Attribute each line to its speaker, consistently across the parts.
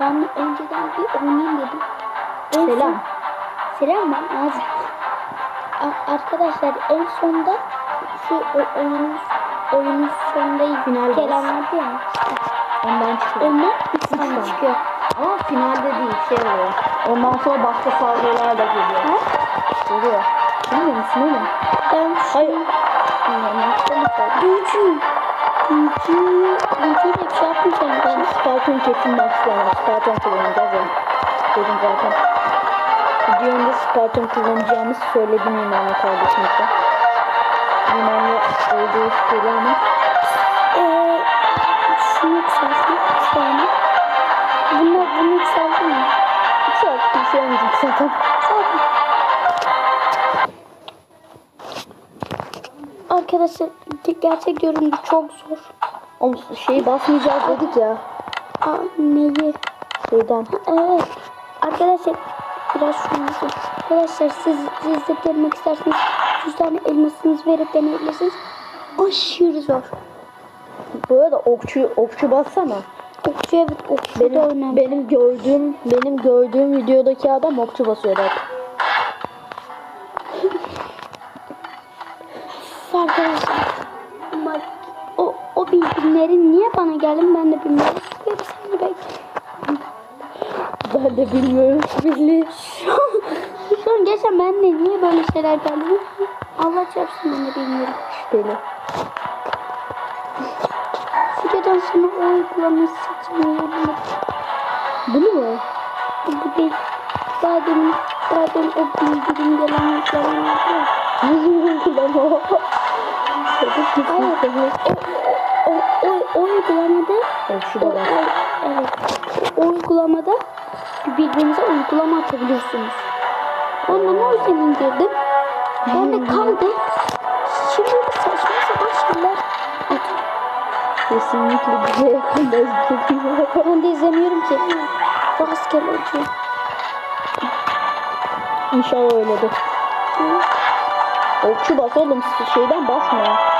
Speaker 1: ben önceden bir oynayayım dedim. En
Speaker 2: Selam.
Speaker 1: son- Selam ben Azim. Arkadaşlar en sonda şu o- oyunun oyunun sonundayız.
Speaker 2: Final
Speaker 1: Kerem vardı ya.
Speaker 2: Ondan çıkıyor.
Speaker 1: Ondan 3 tane
Speaker 2: tane.
Speaker 1: çıkıyor.
Speaker 2: Ama finalde değil şey oluyor. Ondan sonra başka saldırılar da geliyor.
Speaker 1: Ha?
Speaker 2: Geliyor. Bilmiyor musun oğlum?
Speaker 1: Ben şu
Speaker 2: Hayır. Bilmiyorum. Başka
Speaker 1: Büyücüyle bir şey yapmayacağım.
Speaker 2: Ben Spartan kesin başlayalım. Spartan kullanacağız ya. Dedim zaten. Videomda Spartan kullanacağımızı söyledim Yunan'a kardeşimizle. Yunan'la olduğu söyle ama
Speaker 1: Eee şunu yükselsin bir saniye. Bunlar bunu yükselsin mi?
Speaker 2: Şey olmayacak zaten.
Speaker 1: Zaten. Arkadaşlar gerçek görüntü çok zor.
Speaker 2: Oğlum şeyi basmayacağız dedik ya.
Speaker 1: Aa, neyi?
Speaker 2: Şeyden.
Speaker 1: Evet. Arkadaşlar biraz şunu. Arkadaşlar siz, siz de denemek isterseniz 100 tane elmasınızı verip deneyebilirsiniz. Aşırı zor.
Speaker 2: Bu arada okçu okçu bassana.
Speaker 1: Okçu evet okçu da
Speaker 2: Benim,
Speaker 1: önemli.
Speaker 2: benim gördüğüm benim gördüğüm videodaki adam okçu basıyor hep.
Speaker 1: Arkadaşlar bildirimleri niye bana geldi ben de bilmiyorum. Bir saniye bekle.
Speaker 2: Ben de bilmiyorum.
Speaker 1: Şu an geçen ben de niye böyle şeyler geldi? Allah çarpsın ben de bilmiyorum.
Speaker 2: Şüpheli.
Speaker 1: Videodan sonra o uygulamayı seçmeyi unutma.
Speaker 2: Bunu mu?
Speaker 1: Bu değil. Daha demin, daha demin o bildirim gelen uygulamayı vardı ya.
Speaker 2: Lan o.
Speaker 1: Hayır. O, o, o uygulamada
Speaker 2: Okçu
Speaker 1: o, evet. O uygulamada birbirinize uygulama atabiliyorsunuz. Ondan o yüzden indirdim. Ben de kaldım. Şimdi de saçma sapan şeyler atıyor.
Speaker 2: Kesinlikle bize yakın gözüküyor.
Speaker 1: Ben de izlemiyorum ki. Rastgele atıyor.
Speaker 2: İnşallah öyledir. Okçu bas oğlum şeyden basma.
Speaker 1: Bakıyorum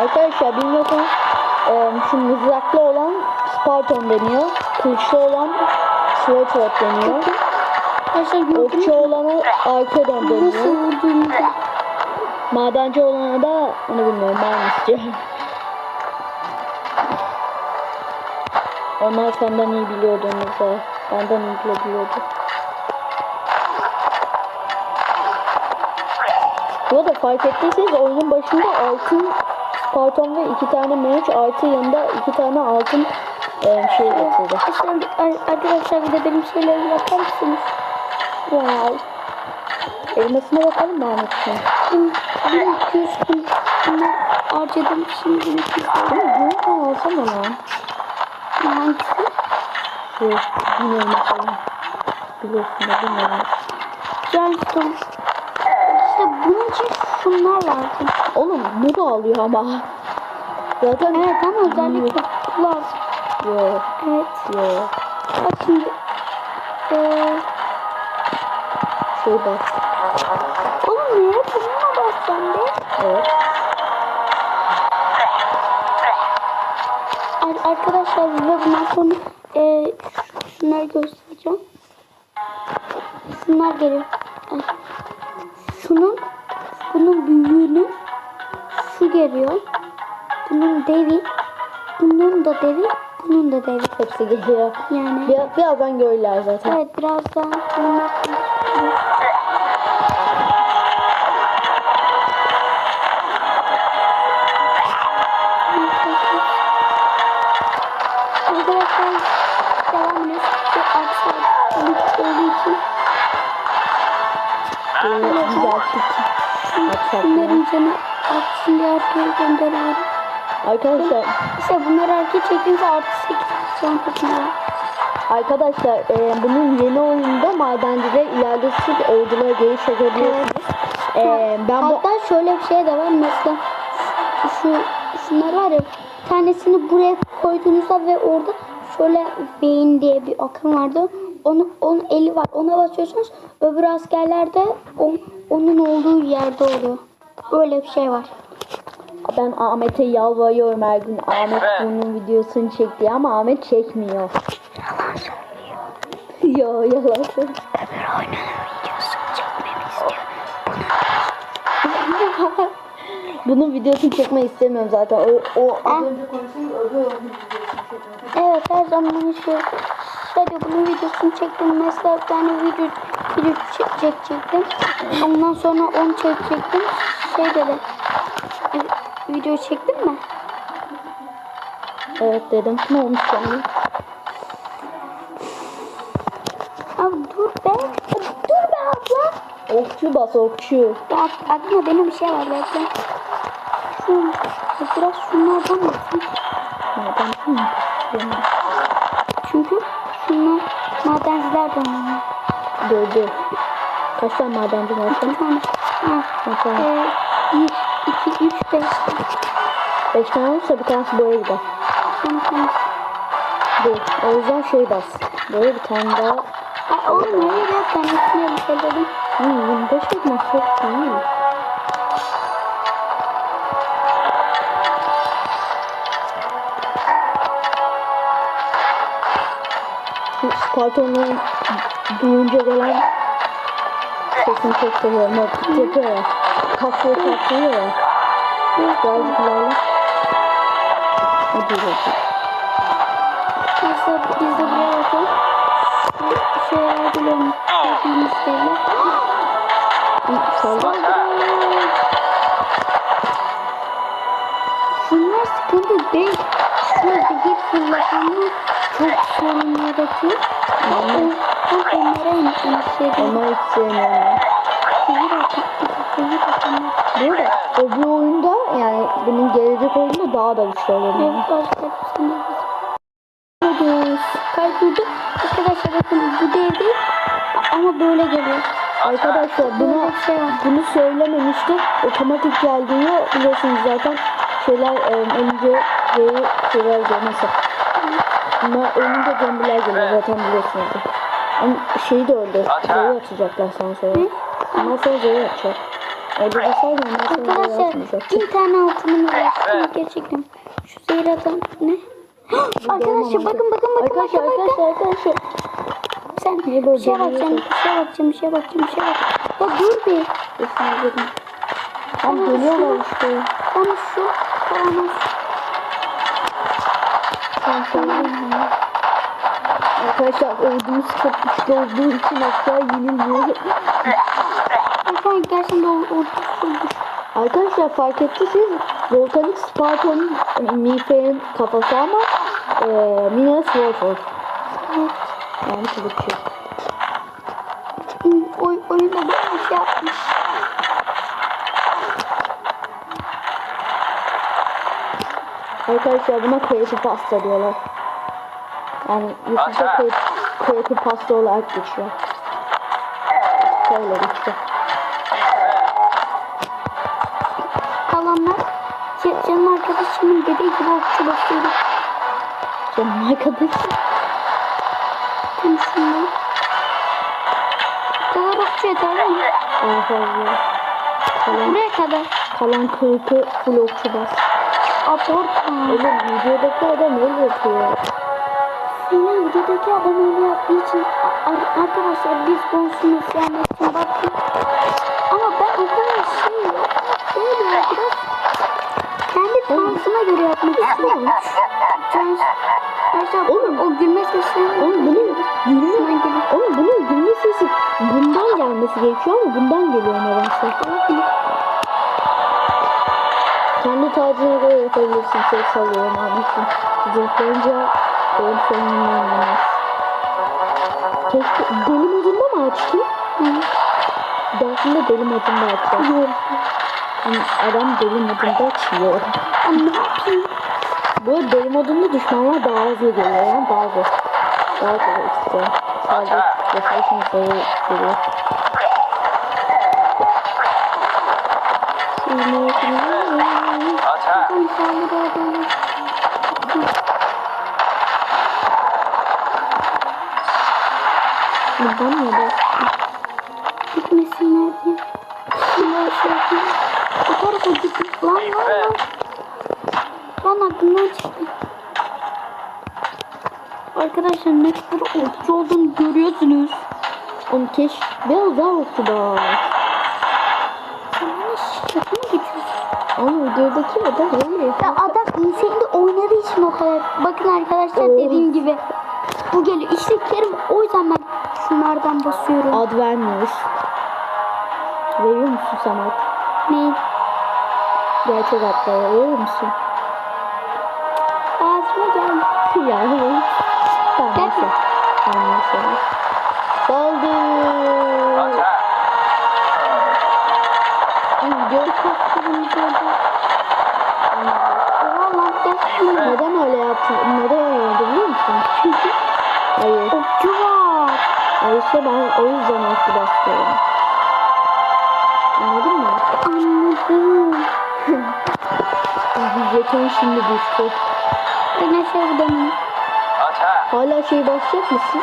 Speaker 2: Arkadaşlar bilmiyorsanız e, şu mızraklı olan Spartan deniyor. Kılıçlı olan Swordward deniyor.
Speaker 1: Arkadaşlar gördünüz
Speaker 2: Okçu
Speaker 1: mü?
Speaker 2: olanı Arkedon deniyor. Madenci olana da onu bilmiyorum ben istiyorum. Onlar senden iyi biliyordu mesela. Benden iyi biliyordu. Bu arada fark ettiyseniz oyunun başında altın Ve iki tane mage artı yanında iki tane altın e, şey getirdi.
Speaker 1: Arkadaşlar, ar- arkadaşlar bir de benim şeylerime bakar mısınız?
Speaker 2: Wow. Elmasına bakalım mı Ahmet'in?
Speaker 1: Benim, benim 200 bin harcadım şimdi 200 bin.
Speaker 2: Bunu alsana lan.
Speaker 1: Hangisi?
Speaker 2: Şey, bilmiyorum bakalım. Biliyorsun da bilmiyorum.
Speaker 1: Geldim. İşte bunun için şunlar lazım.
Speaker 2: Oğlum bu da alıyor ama. Zaten
Speaker 1: Evet ama özellikle bu lazım.
Speaker 2: Yo
Speaker 1: Evet.
Speaker 2: yo
Speaker 1: Bak şimdi. Ee,
Speaker 2: şey bas.
Speaker 1: oğlum neye bununla basacağım be?
Speaker 2: Evet.
Speaker 1: Ar- arkadaşlar ve bundan sonra ş- şunları göstereceğim. Şunlar geliyor. Bunun büyüğünü şu geliyor. Bunun devi, bunun da devi, bunun da devi.
Speaker 2: Hepsi geliyor.
Speaker 1: Yani
Speaker 2: Bir, birazdan görürler zaten.
Speaker 1: evet birazdan
Speaker 2: güzel küçük.
Speaker 1: Bunların aksın diye arkaya gönderiyorum.
Speaker 2: Arkadaşlar,
Speaker 1: İşte bunları arkaya çektiğinizde artı 8 can katına.
Speaker 2: arkadaşlar e, bunun yeni oyununda madencide ileride siz ordulara geri çekebiliyorsunuz. E, ben bu
Speaker 1: Hatta şöyle bir şey de var mesela şu şunlar var ya bir tanesini buraya koyduğunuzda ve orada şöyle beyin diye bir akım vardı. Onu, onun eli var. Ona basıyorsunuz. Öbür askerler de o- onun olduğu yerde oluyor. Böyle bir şey var.
Speaker 2: Ben Ahmet'e yalvarıyorum her gün. Ahmet bunun videosunu çekti ama Ahmet çekmiyor.
Speaker 1: Yalan söylüyor.
Speaker 2: Yo yalan söylüyor.
Speaker 1: Öbür oyunun videosunu çekmemi istiyor.
Speaker 2: Bunun videosunu çekmeyi istemiyorum zaten. O, o
Speaker 1: Ah.
Speaker 2: az önce konuştuğumuz öbür videosunu çekmek.
Speaker 1: Evet her zaman şu Şöyle bunun videosunu çektim. Mesela bir tane video, video çek- çekecektim. Ondan sonra onu çekecektim. Şey dedi. e, video çektin mi?
Speaker 2: Evet dedim. Ne olmuş şimdi?
Speaker 1: Abi dur be. Dur be abla.
Speaker 2: Okçu bas okçu.
Speaker 1: Ya ak- aklıma benim bir şey var bekle. Şu, biraz şunlardan yapsın.
Speaker 2: Neden?
Speaker 1: Çünkü şunlar madenciler de oynuyor.
Speaker 2: Kaç tane madenci var.
Speaker 1: Ha.
Speaker 2: Kaç tane?
Speaker 1: Ee, bir, iki, üç, beş.
Speaker 2: Beş tane olursa bir tanesi böyle gider.
Speaker 1: Tanesi.
Speaker 2: Dur. O yüzden şey bas. Böyle bir tane daha.
Speaker 1: Ay oğlum nereye ben tanesini bir şey dedim.
Speaker 2: Hı, 25 ekmek çok değil. Şu Sparton'un duyunca gelen sesini çok seviyorum. Bak yapıyor ya. Katlıyor katlıyor ya. Birazcık ilerle. Hadi hadi.
Speaker 1: Mesela biz de buraya bakalım. Şeyler biliyorum. Dediğimiz şeyler.
Speaker 2: Saldır.
Speaker 1: Şunlar sıkıntı değil. Şu zehir fırlatanlar çok sorun yaratıyor. Ben onlara endişeliyim.
Speaker 2: Ama hiç sevmiyorum ben.
Speaker 1: Zehir atıyor. Zehir atanlar.
Speaker 2: Bu arada öbür oyunda yani benim gelecek oyunda daha da güçlü olur.
Speaker 1: Evet
Speaker 2: Yani.
Speaker 1: başka Kaydırıyoruz. Kaydırdı. Arkadaşlar bakın bu değil. Ama böyle geliyor.
Speaker 2: Arkadaşlar bunu
Speaker 1: şey
Speaker 2: bunu söylememiştik. Otomatik geldiğinde biliyorsunuz zaten şeyler e, önce geri şeyler geliyor. Ama önünde zombiler geliyor zaten biliyorsunuz. Ama şeyi de öldü. Z'yi atacaklar sana sonra. Ondan sonra Z'yi atacak. Orada da sayma ondan sonra
Speaker 1: Arkadaşlar
Speaker 2: atmayacak.
Speaker 1: bir tane altınım var. Gerçekten. Şu zehir atan ne? Arkadaşlar bakın bakın bakın
Speaker 2: Arkadaşlar arkadaşlar arkadaşlar.
Speaker 1: Sen
Speaker 2: Niye
Speaker 1: bir
Speaker 2: böyle
Speaker 1: şey bakacağım, bir şey bakacağım, bir şey bakacağım, bir şey bakacağım. Ya dur bir.
Speaker 2: Üstüne dedim. Tam geliyorlar işte.
Speaker 1: Bana şu, bana şu.
Speaker 2: Arkadaşlar ordumuz çok güçlü olduğu için asla yenilmiyor.
Speaker 1: Arkadaşlar gerçekten de o, o, o,
Speaker 2: Arkadaşlar fark ettiyseniz Volkanik Spartan Mifer'in kafası ama e, Minas Voltor.
Speaker 1: Evet.
Speaker 2: Yani kılıççı.
Speaker 1: Oy, oyunda bir şey yapmış.
Speaker 2: Arkadaşlar buna kreatif pasta diyorlar. Yani YouTube'da kreatif, kreatif pasta olarak geçiyor. Böyle geçiyor.
Speaker 1: Kalanlar ca- canım arkadaşımın dediği gibi okçu basıyordu.
Speaker 2: Canım arkadaşım.
Speaker 1: Bu kadar okçu yeter mi?
Speaker 2: Daha fazla. Kalan,
Speaker 1: Buraya kadar.
Speaker 2: kalan kırkı full okçu bas.
Speaker 1: Abortma.
Speaker 2: Oğlum videodaki adam öyle yapıyor.
Speaker 1: Senin videodaki adam öyle yaptığı için ar- arkadaşlar biz konusunu sevmek için baktık. Ama ben o kadar şey. Böyle biraz kendi tarzıma göre yapmak istiyorum. Trans Arkadaşlar
Speaker 2: Oğlum.
Speaker 1: o gülme sesi
Speaker 2: Oğlum bunun gülme, oğlum bunun gülme sesi bundan gelmesi gerekiyor ama bundan geliyor nedense.
Speaker 1: Olabilir.
Speaker 2: Kendi tarzına göre yapabilirsin. Şey salıyorum Ahmet'im. Zırhlayınca benim sonumdan olmaz. Keşke deli modunda mı açtın?
Speaker 1: Hı.
Speaker 2: Dersinde deli modunda açacağım.
Speaker 1: Yok.
Speaker 2: Yani adam deli modunda açıyor.
Speaker 1: Ama ne yapayım?
Speaker 2: Bu arada deli modunda düşmanlar daha hızlı geliyor. Yani daha zor. Daha zor işte. Sadece yaşayışın sayı geliyor.
Speaker 1: Bakalım sağlığı da böyle.
Speaker 2: Mı da?
Speaker 1: Gitmesinler diye. Bunlar şey yapıyor. Bu tarafa gitmiş. Lan lan lan. Lan aklımdan çıktı. Arkadaşlar ne kadar okçu olduğunu görüyorsunuz.
Speaker 2: Onu keş biraz daha oldu da.
Speaker 1: Sen bana şaka mı geçiyorsun?
Speaker 2: Ama videodaki adam öyle.
Speaker 1: Ya adam senin de oynadığı için o kadar. Bakın arkadaşlar
Speaker 2: Oo.
Speaker 1: dediğim gibi. Bu geliyor. İşte Kerim o şunlardan basıyorum.
Speaker 2: Ad vermiyoruz. Veriyor musun Samet?
Speaker 1: Ne?
Speaker 2: Gerçek adları veriyor musun?
Speaker 1: Ağzıma geldi.
Speaker 2: ya evet. Tamam
Speaker 1: Gel.
Speaker 2: neyse. Tamam neyse. Video
Speaker 1: oldu. Lan gel.
Speaker 2: neden öyle yaptın? Neden öyle oldu biliyor musun? Hayır.
Speaker 1: okçu
Speaker 2: işte ben o yüzden okçu basıyorum. Anladın mı?
Speaker 1: Anladım.
Speaker 2: Jeton şimdi düştü.
Speaker 1: Ben aşağı gidelim.
Speaker 2: Hala şey basacak mısın?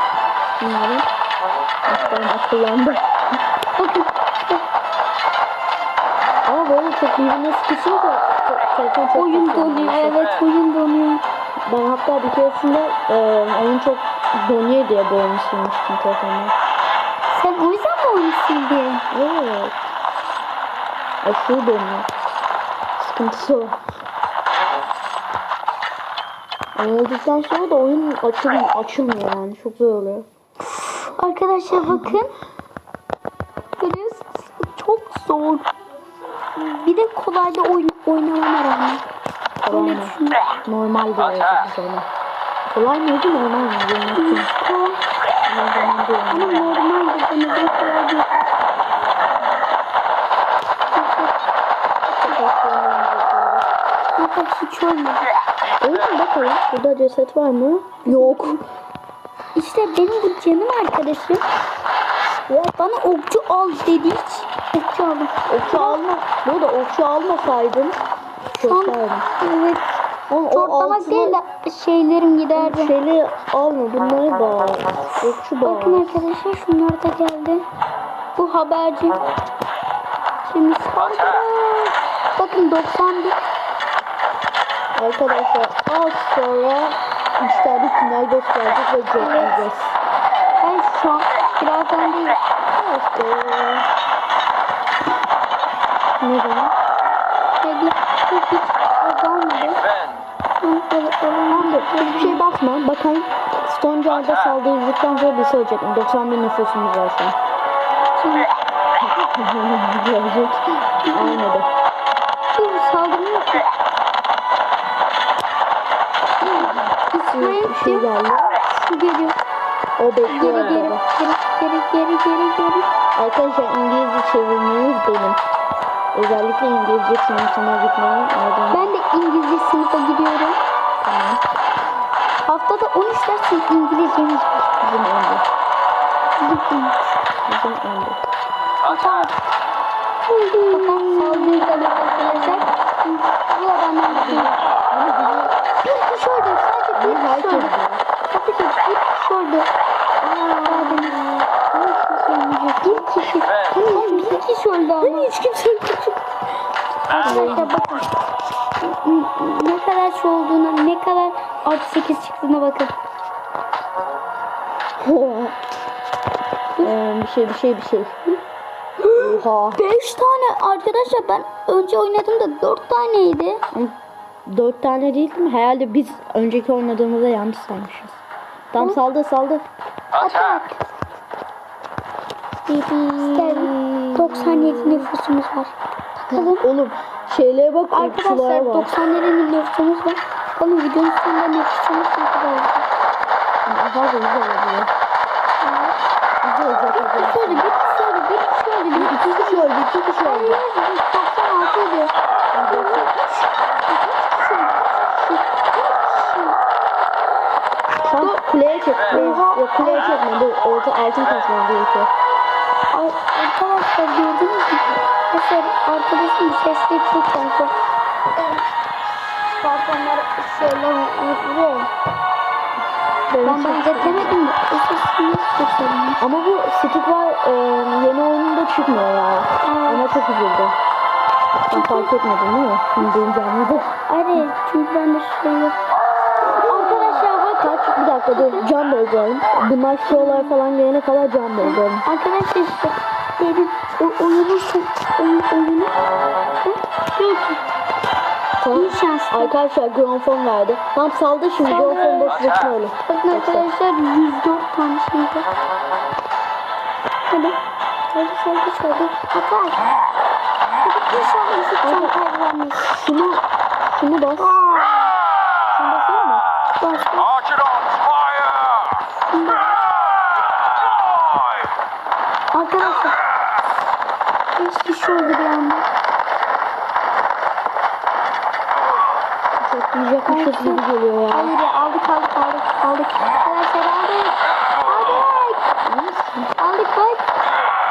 Speaker 2: Bilmiyorum. Ben akıllandım. Ama böyle çok birbirine sıkışınca çok- telefon çok
Speaker 1: Oyun donuyor. Evet oyun donuyor.
Speaker 2: Ben hatta bir keresinde e, oyun çok donuyor diye böyle silmiştim telefonunu.
Speaker 1: Sen o yüzden mi oyunu sildin?
Speaker 2: Evet. Aşırı donuyor. Sıkıntısı o. Olduktan sonra da oyun açılmıyor, açılmıyor yani. Çok zor oluyor.
Speaker 1: Arkadaşlar bakın. Görüyorsunuz. Çok zor. Bir de kolayda oyun oynamama rağmen. Öyle düşünüyorum.
Speaker 2: Normal olsa güzel. Kolay mıydı normal mi? Değil.
Speaker 1: Ama normalde de neden kolay değil. Bakın hiç olmadı.
Speaker 2: Oyun bakalım. Burada ceset var mı? Yok.
Speaker 1: İşte benim bu canım arkadaşım bana okçu al dedi hiç. Okçu aldım.
Speaker 2: Okçu alma. Bu da okçu almasaydın.
Speaker 1: An
Speaker 2: Çökerdim.
Speaker 1: evet.
Speaker 2: Oğlum o
Speaker 1: Tortlamak
Speaker 2: altına
Speaker 1: değil de şeylerim giderdi.
Speaker 2: şeyleri alma. Bunları bağ. Okçu bağ.
Speaker 1: Bakın arkadaşlar şunlar da geldi. Bu haberci. Şimdi saldırı. Bakın 91.
Speaker 2: Arkadaşlar az sonra 3 tane final boss gelecek ve bekleyeceğiz.
Speaker 1: Ben şu an birazdan değil.
Speaker 2: İşte. Neden?
Speaker 1: Bekle. Hiç hiç azalmadı.
Speaker 2: Tamamdır. Hiçbir şey basma. Bakın Stonejar'da saldırdıktan sonra bir şey olacak. 91 nüfusumuz var şu an.
Speaker 1: Şimdi saldırı yok. İsmail
Speaker 2: Bir şey geldi.
Speaker 1: şu geliyor.
Speaker 2: O bekliyor
Speaker 1: geri geri geri geri geri geri.
Speaker 2: Arkadaşlar İngilizce çevirmeniz benim. Özellikle İngilizce sınıfına gitmeyi neden?
Speaker 1: Ben de İngilizce sınıfa gidiyorum.
Speaker 2: Tamam.
Speaker 1: Haftada 13 ders İngilizcemiz var.
Speaker 2: Bizim önde.
Speaker 1: Bizim
Speaker 2: Bizim önde.
Speaker 1: Fakat saldırı da arkadaşlar. Bu adamlar. Bir kişi öldü. Sadece bir öldü.
Speaker 2: bilir.
Speaker 1: Sadece bir kişi öldü. Bir kişi. Hani kişi öldü ama.
Speaker 2: Hiç kimse
Speaker 1: Arkadaşlar bakın. Ne kadar şey olduğuna, ne kadar artı 8 çıktığına bakın.
Speaker 2: Ee, bir şey bir şey bir şey. Oha.
Speaker 1: 5 tane arkadaşlar ben önce oynadığımda 4 taneydi.
Speaker 2: Dört tane değil mi? Herhalde biz önceki oynadığımızda yanlış saymışız. Tam saldı saldı.
Speaker 1: Atak. İşte 97 nüfusumuz var. Bakalım.
Speaker 2: Oğlum şeylere bak
Speaker 1: Arkadaşlar
Speaker 2: bak.
Speaker 1: 97 nüfusumuz var. Bakalım videonun sonunda nüfusumuz ne kadar olacak.
Speaker 2: Aha da güzel oluyor. Güzel olacak.
Speaker 1: Bir kişi öldü, bir kişi öldü, bir kişi öldü, bir
Speaker 2: İki kişi öldü, iki kişi
Speaker 1: Hayır,
Speaker 2: öldü.
Speaker 1: 96 idi.
Speaker 2: Tam kuleye çek. Kuleye, çekme. Orta altın kasmam gerekiyor.
Speaker 1: Ar- Arkadaşlar gördünüz mü? Mesela arkadaşım sesleri çok fazla. Spartanlar şöyle vuruyor.
Speaker 2: Benim
Speaker 1: Ben benzetemedim de o sesini.
Speaker 2: Ama bu stick var e, yeni oyununda çıkmıyor ya. Ona çok üzüldüm. Sen fark etmedin değil mi? Şimdi duyunca anladım.
Speaker 1: Hayır çünkü ben de bak.
Speaker 2: Kaç bir dakika dur can dolduralım. Bunlar şovlar falan gelene kadar can dolduralım.
Speaker 1: Arkadaşlar işte dedim o oyunu oyun, oyunu.
Speaker 2: Tamam.
Speaker 1: şanslı.
Speaker 2: Arkadaşlar gramofon verdi. Tam saldı şimdi
Speaker 1: Saldı.
Speaker 2: gramofon boş boşuna öyle.
Speaker 1: Bakın arkadaşlar 104 tane şey var. Hadi. Hadi hadi hadi. Atar. Hadi inşallah ısıtacağım kaybolmayız.
Speaker 2: Şunu, şunu bas. Şunu basayım mı?
Speaker 1: Bas bas. Arkadaşlar. Beş kişi oldu bir anda.
Speaker 2: Toplayacakmışız gibi geliyor ya.
Speaker 1: Hayır ya aldık aldık aldık aldık. Arkadaşlar aldık. Aldık. Aldık bak.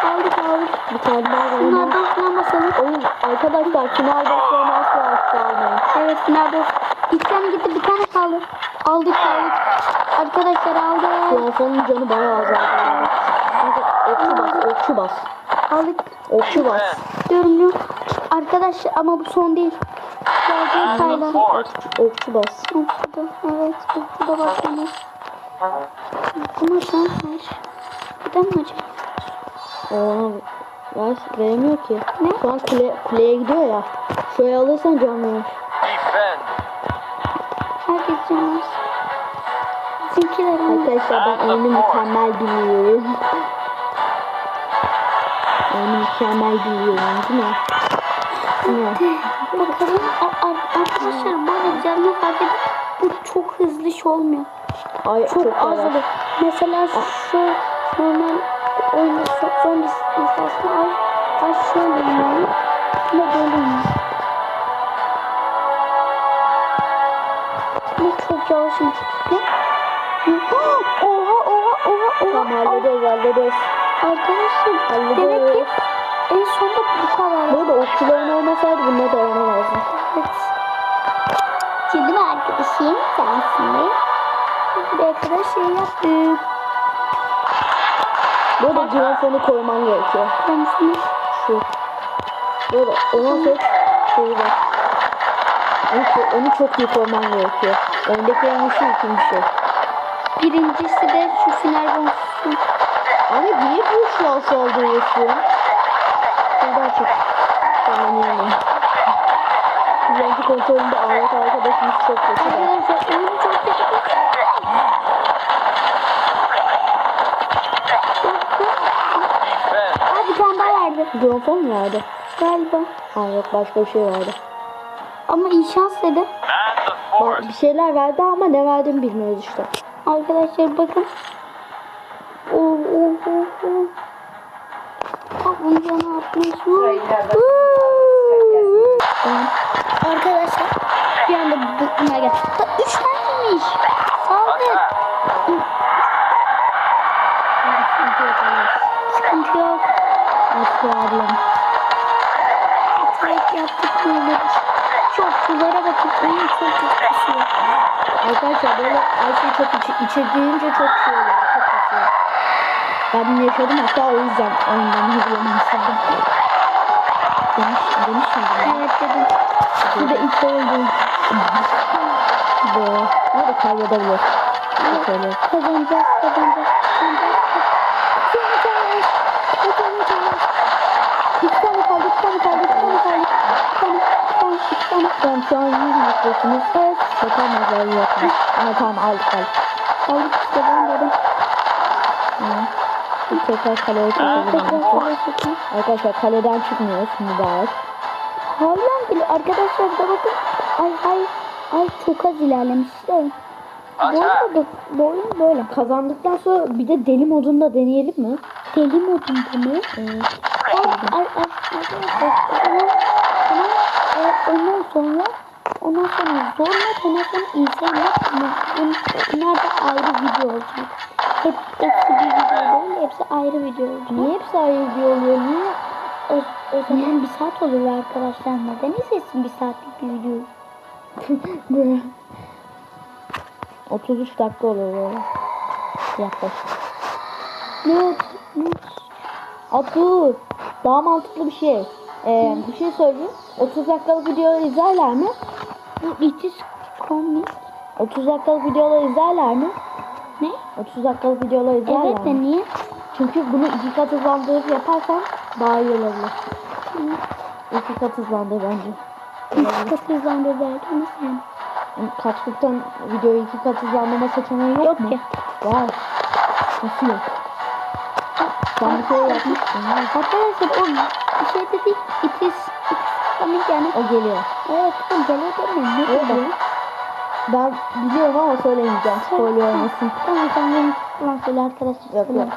Speaker 1: Aldık aldık.
Speaker 2: Bir tane daha var.
Speaker 1: Bunlardan falan basalım.
Speaker 2: Oyun arkadaşlar final asla almayın.
Speaker 1: Evet nerede? İlk tane gitti bir tane kaldı. Aldık aldık. Arkadaşlar aldık.
Speaker 2: Kuaförün canı bayağı azaldı. Okçu bas, okçu bas.
Speaker 1: Aldık.
Speaker 2: Okçu bas.
Speaker 1: Diyorum Arkadaş ama bu son değil. Sadece sayla.
Speaker 2: Okçu, okçu bas.
Speaker 1: Okçu da. Evet. Okçu da bas. Ama sen ver. Giden mi acaba?
Speaker 2: Ona ver. Veremiyor ki.
Speaker 1: Ne?
Speaker 2: Şu an kule, kuleye gidiyor ya. Şöyle alırsan can verir.
Speaker 1: Herkes canlı. 2 dakika.
Speaker 2: Arkadaşlar ben oyunu mükemmel biliyorum. Oyunu mükemmel biliyorum değil mi? Değil mi?
Speaker 1: Bakalım arkadaşlar bana canlı fark edip bu çok hızlı şey olmuyor.
Speaker 2: Ay,
Speaker 1: çok,
Speaker 2: çok
Speaker 1: az oluyor. Mesela şu normal oyunda çok zombi istersen az az şöyle oynayalım. Ama böyle Bu çok yavaş bir şey.
Speaker 2: Tamam hallederiz hallederiz.
Speaker 1: Arkadaşlar
Speaker 2: Hallederiz.
Speaker 1: demek ki en sonunda bu kadar.
Speaker 2: Bu arada okçuların olmasaydı bununla dayanamazdım.
Speaker 1: Evet. Şimdi arkadaşım sensin. Kadar şey yaptık.
Speaker 2: Bu arada gramofonu koyman gerekiyor.
Speaker 1: Konusunu
Speaker 2: Şu. Arada ona seç. Şeyi bak. Onu, onu çok iyi koyman gerekiyor. Öndeki en şu ikinci şey.
Speaker 1: Birincisi de şu final boss'u.
Speaker 2: Abi niye bu şu an saldırıyorsun? Şuradan çık. Tamam yani. Rengi kontrolünde Ahmet arkadaşımız çok kötü.
Speaker 1: Arkadaşlar oyun çok kötü. Bir tane daha verdi.
Speaker 2: Gramofon mu verdi?
Speaker 1: Galiba.
Speaker 2: Ha yok başka bir şey verdi.
Speaker 1: Ama iyi şans dedi.
Speaker 2: Bak, bir şeyler verdi ama ne verdiğini bilmiyoruz işte.
Speaker 1: Arkadaşlar bakın. Oh oh oh oh. Bak bunu yana atmış. Arkadaşlar bir anda bunlar geldi. Üç taneymiş. Saldır.
Speaker 2: Sıkıntı yok
Speaker 1: yok.
Speaker 2: Ablam.
Speaker 1: Atak yaptık böyle. Çok sulara bakın. Oyun çok kasıyor.
Speaker 2: Arkadaşlar böyle her şey çok içe, içe girince çok şey oluyor. Çok kasıyor. Ben bunu yaşadım hatta o yüzden oyundan hızlanmak istedim. Demiş, demiş miydim?
Speaker 1: Evet dedim.
Speaker 2: Bu da ilk oyun. Bu. Bu da kaybedebilir.
Speaker 1: Kazanacağız, kazanacağız, kazanacağız. Kazanacağız. Kazanacağız. İki tane kaldı, iki tane kaldı, iki tane kaldı. İki tane, iki tane, iki tane.
Speaker 2: Tamam şu an 100 yapıyorsunuz. Evet. Şaka nazarı yapmış. Ama tamam aldık aldık.
Speaker 1: Aldık işte ben dedim.
Speaker 2: Şimdi tekrar kaleye
Speaker 1: çekin.
Speaker 2: Arkadaşlar kaleden çıkmıyoruz. Mübarek.
Speaker 1: Harbiden bile arkadaşlar da bakın. Ay ay ay çok az ilerlemişler. Bu arada bu oyun böyle.
Speaker 2: Kazandıktan sonra bir de deli modunda deneyelim mi?
Speaker 1: Deli modunda mı?
Speaker 2: Ee,
Speaker 1: Ay ay ay arkadaşlar. Ondan, sonra ondan sonra zor mod ondan sonra bun- bunlar da ayrı video olacak. Hep hepsi bir video değil hepsi ayrı video olacak.
Speaker 2: niye hepsi ayrı video oluyor? Niye?
Speaker 1: O, o zaman bir saat oluyor arkadaşlar. Neden izlesin bir saatlik bir?
Speaker 2: Böyle. 33 dakika oluyor böyle. Yaklaşık.
Speaker 1: Ne oldu?
Speaker 2: Abdur. Daha mantıklı bir şey. Ee, bir şey söyleyeyim. 30 dakikalık videoları izlerler mi?
Speaker 1: Bu itiş komik.
Speaker 2: 30 dakikalık videoları izlerler mi?
Speaker 1: Ne?
Speaker 2: 30 dakikalık videoları izlerler
Speaker 1: Evet de
Speaker 2: mi?
Speaker 1: niye?
Speaker 2: Çünkü bunu iki kat hızlandırıp yaparsan daha iyi olabilir. İki kat hızlandır bence.
Speaker 1: İki kat hızlandır derken nasıl yani?
Speaker 2: Kaçlıktan videoyu iki kat hızlandırma seçeneği yok,
Speaker 1: Yok
Speaker 2: mu?
Speaker 1: ki.
Speaker 2: Var. Nasıl yok? Ben bir kere yapmıştım. ya.
Speaker 1: Arkadaşlar o bir şey dedik. İtiş komik yani.
Speaker 2: O geliyor.
Speaker 1: Evet o geliyor değil mi? Ne
Speaker 2: Evet.
Speaker 1: geliyor?
Speaker 2: Ben biliyorum ama söylemeyeceğim. Spoiler olmasın.
Speaker 1: Tamam sen benim falan söyle arkadaşlar.
Speaker 2: Yok yok.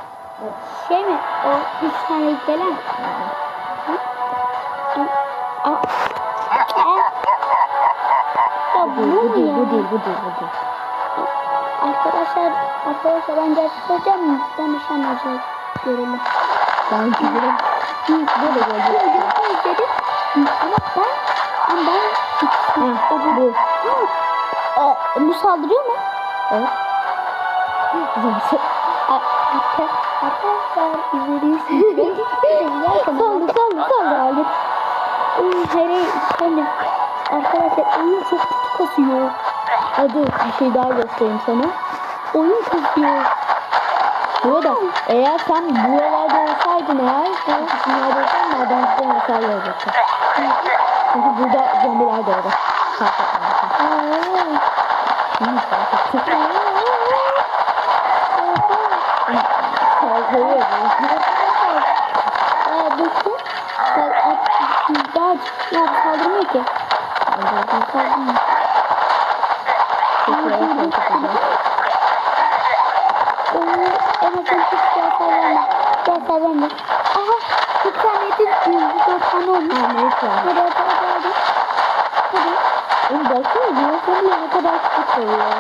Speaker 1: Şey mi? O üç tane gelen.
Speaker 2: Bu
Speaker 1: bu
Speaker 2: değil, bu değil, bu değil, bu değil, bu değil.
Speaker 1: Arkadaşlar, arkadaşlar ben gerçek söyleyeceğim. Ben nişan olacak. Görelim.
Speaker 2: Ben gidiyorum.
Speaker 1: Böyle böyle. Bu videoyu izledim. Ama ben, ama ben
Speaker 2: Ha, bu.
Speaker 1: Aa, bu saldırıyor mu?
Speaker 2: Evet. Zaten.
Speaker 1: Arka- Arkadaşlar izlediyseniz saldı saldı saldı abi. Hayır şimdi arkadaşlar oyun çok kötü kasıyor.
Speaker 2: Hadi bir şey daha göstereyim sana.
Speaker 1: Oyun kasıyor.
Speaker 2: Burada eğer sen buralarda olsaydın eğer bu kısımlarda olsaydın madencilerin hasar görecektin. Çünkü burada zombiler doğdu. Fark etmemişsin.
Speaker 1: Aa,
Speaker 2: Şimdi fark ettim. Saldırıyor bu.
Speaker 1: Bakın. Daha saldırmıyor ki. Saldırmıyor.
Speaker 2: Tekrar fark edeceğim.
Speaker 1: Oo, en azından hiç hasar verme. Hiç hasar verme. Aha, bir tane yedim. Dört tane olmuş.
Speaker 2: Ha neyse.
Speaker 1: Hadi hadi hadi hadi.
Speaker 2: Oğlum baksana zombiler ne kadar küçük oluyor.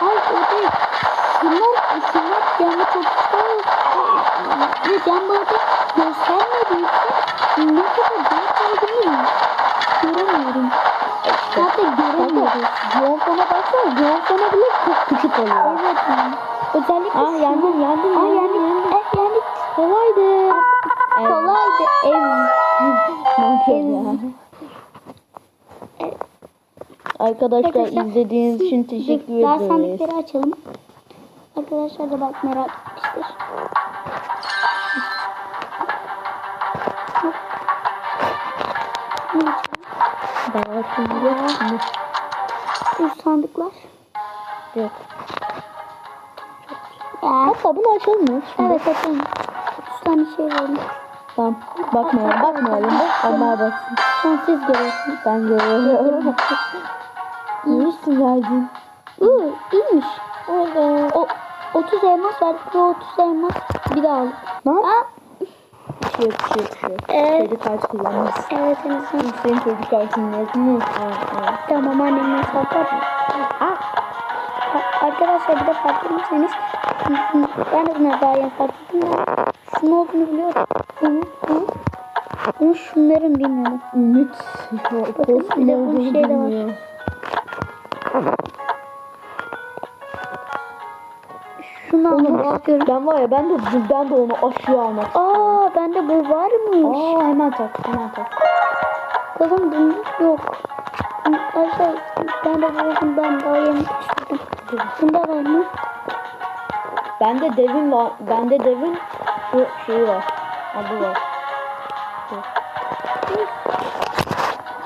Speaker 1: Hayır o değil. Şunlar, şunlar canlı çok güzel. Can böyle göstermediği için ne kadar büyük olduğunu göremiyorum. Zaten göremiyoruz.
Speaker 2: Jonfon'a baksana. Jonfon'a bile çok küçük oluyor.
Speaker 1: Evet yani. Özellikle
Speaker 2: Ah yandım yandım
Speaker 1: Aa
Speaker 2: yandım.
Speaker 1: yani, eh, yani
Speaker 2: Kolaydı.
Speaker 1: kolaydı. Ev.
Speaker 2: Arkadaşlar
Speaker 1: Arkadaşlar,
Speaker 2: izlediğiniz için teşekkür
Speaker 1: Daha
Speaker 2: ederiz.
Speaker 1: sandıkları açalım. Arkadaşlar da bak merak etmiştir.
Speaker 2: Açayım yok mu?
Speaker 1: Üst sandıklar.
Speaker 2: Yok.
Speaker 1: Ya.
Speaker 2: Hatta bunu açalım mı? Şimdi.
Speaker 1: Evet açalım. 30 tane şey var.
Speaker 2: Tamam. Bakmayalım bakmayalım onlar baksın.
Speaker 1: Son siz görüyorsunuz.
Speaker 2: Ben görüyorum. İyisin geldin.
Speaker 1: Uuu iyiymiş. Evet. O 30 elmas verdik ve 30 elmas bir daha aldık.
Speaker 2: Ne?
Speaker 1: Aa,
Speaker 2: Bir şey yok bir şey yok bir şey yok.
Speaker 1: Evet.
Speaker 2: Kredi kartı kullanmaz.
Speaker 1: evet en azından.
Speaker 2: Senin kredi kartın yok mu? Evet.
Speaker 1: Tamam annemle saklar.
Speaker 2: Ah!
Speaker 1: A- Arkadaşlar bir de fark etmişseniz ben de bunları daha yeni fark ettim. Şunun olduğunu biliyorum. Bunu, bunu. Bunu şunların bilmiyorum.
Speaker 2: Ümit.
Speaker 1: Bakın, bir de bu şey de var. Şunu almak istiyorum.
Speaker 2: ben var ya ben de ben de onu aşağı almak istiyorum.
Speaker 1: Aa bende bu varmış.
Speaker 2: Aa hemen tak hemen tak.
Speaker 1: Kızım bunda yok. Arkadaşlar ben de buldum ben daha yeni keşfettim. Bunda var mı?
Speaker 2: Bende devin var. Bende devin şu şeyi var. Bu var.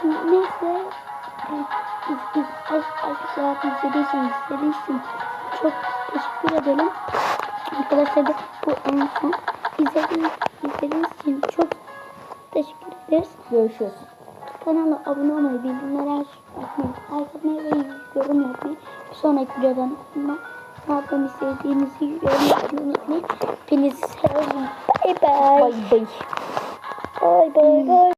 Speaker 1: Neyse. Arkadaşlar izlediyseniz izlediyseniz çok teşekkür edelim. Arkadaşlar da bu en son izlediğiniz, izlediğiniz için çok teşekkür ederiz.
Speaker 2: Görüşürüz.
Speaker 1: Kanala abone olmayı, bildirimleri açmayı, like atmayı ve yorum yapmayı. Bir sonraki videodan yapmamı istediğinizi yorum yapmayı unutmayın. Hepinizi seviyorum. Bye bye.
Speaker 2: Bay bay.
Speaker 1: Bye bye bye.